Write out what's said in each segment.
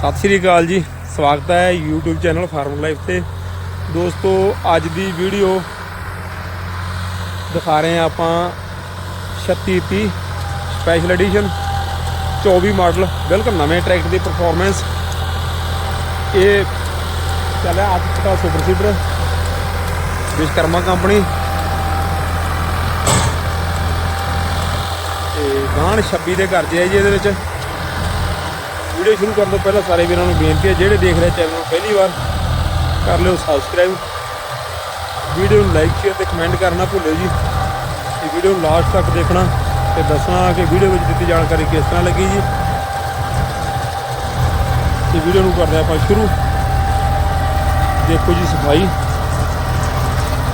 ਸਤਿ ਸ੍ਰੀ ਅਕਾਲ ਜੀ। ਸਵਾਗਤ ਹੈ YouTube ਚੈਨਲ ਫਾਰਮ ਲਾਈਫ ਤੇ। ਦੋਸਤੋ, ਅੱਜ ਦੀ ਵੀਡੀਓ ਦਿਖਾ ਰਹੇ ਹਾਂ ਆਪਾਂ 3630 ਸਪੈਸ਼ਲ ਐਡੀਸ਼ਨ 24 ਮਾਡਲ ਬਿਲਕੁਲ ਨਵੇਂ ਟਰੈਕਟਰ ਦੀ ਪਰਫਾਰਮੈਂਸ ਇਹ ਚੱਲਿਆ 8 ਦਾ ਸੁਪਰ ਸੀਡਰ ਵਿਸ਼ਕਰਮਾ ਕੰਪਨੀ ਤੇ ਗਾਣ 26 ਦੇ ਕਰਜੇ ਆ ਜੀ ਇਹਦੇ ਵਿੱਚ। ਵੀਡੀਓ ਸ਼ੁਰੂ ਕਰਨ ਤੋਂ ਪਹਿਲਾਂ ਸਾਰੇ ਵੀਰਾਂ ਨੂੰ ਬੇਨਤੀ ਹੈ, ਜਿਹੜੇ ਦੇਖ ਰਹੇ ਚੈਨਲ ਨੂੰ ਪਹਿਲੀ ਵਾਰ ਕਰ ਲਿਓ ਸਬਸਕ੍ਰਾਈਬ ਵੀਡੀਓ ਨੂੰ ਲਾਈਕ ਸ਼ੇਅਰ ਤੇ ਕਮੈਂਟ ਕਰਨਾ ਭੁੱਲਿਓ ਜੀ। ਤੇ ਵੀਡੀਓ ਨੂੰ ਲਾਸਟ ਤੱਕ ਦੇਖਣਾ ਤੇ ਦੱਸਣਾ ਕਿ ਵੀਡੀਓ ਵਿੱਚ ਦਿੱਤੀ ਜਾਣਕਾਰੀ ਕਿਸ ਤਰ੍ਹਾਂ ਲੱਗੀ ਜੀ। ਤੇ ਵੀਡੀਓ ਨੂੰ ਕਰਦੇ ਆਪਾਂ ਸ਼ੁਰੂ। ਦੇਖੋ ਜੀ ਸਫ਼ਾਈ।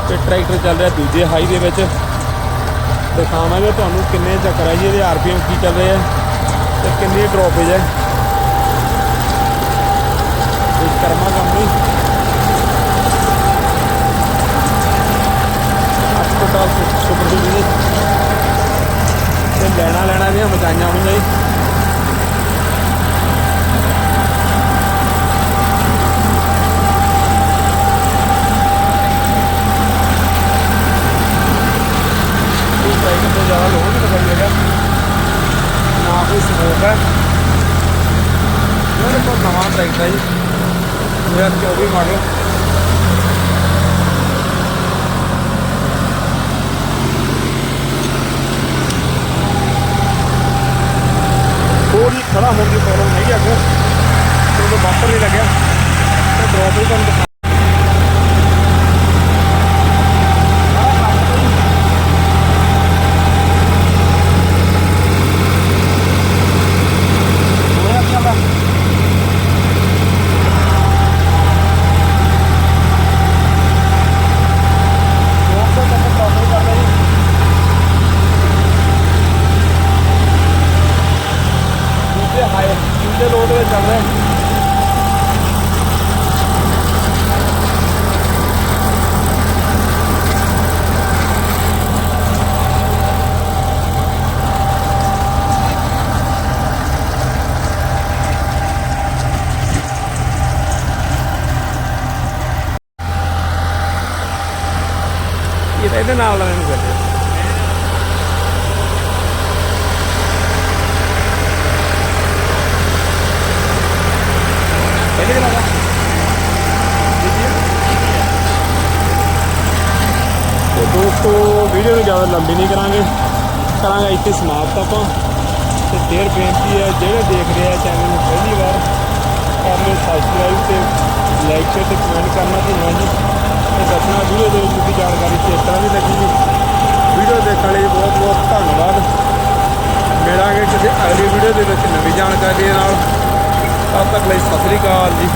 ਤੇ ਟਰੈਕਟਰ ਚੱਲ ਰਿਹਾ ਦੂਜੇ ਹਾਈ ਦੇ ਵਿੱਚ। ਦਿਖਾਵਾਂਗੇ ਤੁਹਾਨੂੰ ਕਿੰਨੇ ਚੱਕਰ ਹੈ ਜੀ, ਇਹਦੇ ਆਰਪੀਐਮ ਕੀ ਚੱਲ ਰਹੇ ਆ ਤੇ ਕਿੰਨੀ ਡ੍ਰੌਪੇਜ ਹੈ ਵਿਸ਼ਕਰਮਾ ਕੰਪਨੀ ਹਸਪਤਾਲ ਸੁਪਰ ਜੀ ਤੇ ਲੈਣਾ ਲੈਣਾ ਦੀਆਂ ਮਚਾਈਆਂ ਹੋਈਆਂ ਜੀ ਕੋਈ ਟਰੈਕਟਰ ਤੋਂ ਜ਼ਿਆਦਾ ਲੋਡ ਨਹੀਂ ਦਿਖਾਈ ਦੇ ਰਿਹਾ ਨਾ ਕੋਈ ਸਮੋਕ ਹੈ ਇਹ ਕੋਲ ਨਵਾਂ ਟਰੈਕਟਰ ਹੈ ਜੀ 2024 ਮਾਡਲ ਥੋੜੀ ਖੜਾ ਹੋਣ ਦੀ ਪ੍ਰੋਬਲਮ ਨਹੀਂ ਅੱਗੇ ਕਿਉਂਕਿ ਬਾਪਰ ਨਹੀਂ ਲੱਗਿਆ ਤੇ ਡ੍ਰੌਪ ਵੀ ਤੁਹਾਨੂੰ ਦਿਖਾ ਹੋਇਆ ਅੱਛਾ ਦਾ ਡ੍ਰੌਪ ਦਾ ਕੰਮ ਪ੍ਰੋਬਲਮ ਕਰਦਾ ਜੀ ਦੂਜੇ ਹਾਈ ਦੂਜੇ ਲੋਡ ਵਿੱਚ ਚੱਲ ਰਿਹਾ ਇਹ ਇਹਦੇ ਨਾਲ ਲੈਣ ਨੂੰ ਕਰਦੇ ਦੋਸਤੋ, ਵੀਡੀਓ ਨੂੰ ਜ਼ਿਆਦਾ ਲੰਬੀ ਨਹੀਂ ਕਰਾਂਗੇ। ਕਰਾਂਗੇ ਇੱਥੇ ਸਮਾਪਤ ਆਪਾਂ। ਤੇ ਦੇਰ ਬੇਨਤੀ ਹੈ, ਜਿਹੜੇ ਦੇਖ ਰਹੇ ਆ ਚੈਨਲ ਨੂੰ ਪਹਿਲੀ ਵਾਰ ਕਰ ਸਬਸਕ੍ਰਾਈਬ ਤੇ ਲਾਈਕ ਸ਼ੇਅਰ ਤੇ ਕਮੈਂਟ ਕਰਨਾ ਭੁੱਲਣਾ ਜੀ ਤੇ ਦੱਸਣਾ ਵੀਡੀਓ ਜਾਣਕਾਰੀ ਕਿਸ ਤਰ੍ਹਾਂ ਦੀ ਲੱਗੀ ਵੀਡੀਓ ਦੇਖਣ ਲਈ ਬਹੁਤ ਬਹੁਤ ਧੰਨਵਾਦ। ਮਿਲਾਂਗੇ ਕਿਸੇ ਅਗਲੀ ਵੀਡੀਓ ਦੇ ਵਿੱਚ ਨਵੀਂ ਜਾਣਕਾਰੀ ਦੇ ਨਾਲ। ਤਦ ਤੱਕ ਲਈ ਸਤਿ ਸ੍ਰੀ ਅਕਾਲ ਜੀ।